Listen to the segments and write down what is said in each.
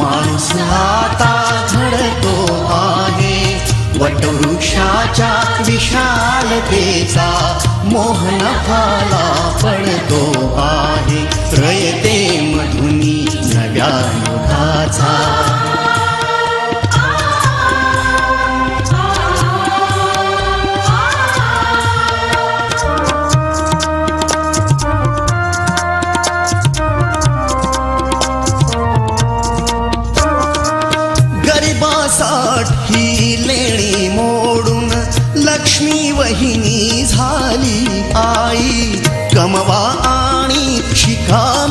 माणूस आता झडतो आहे. वटवृक्षाच्या विशालतेचा मोहन फाला पडतो आहे. रयते मधुनी नव्या युगाचा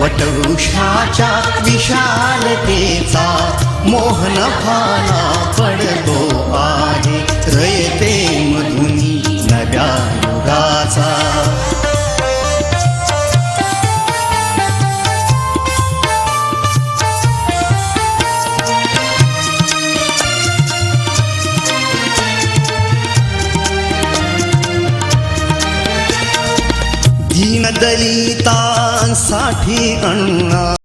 वटवृक्षाच्या विशालतेचा मोहन फाला पडतो. दलितांसाठी अण्णा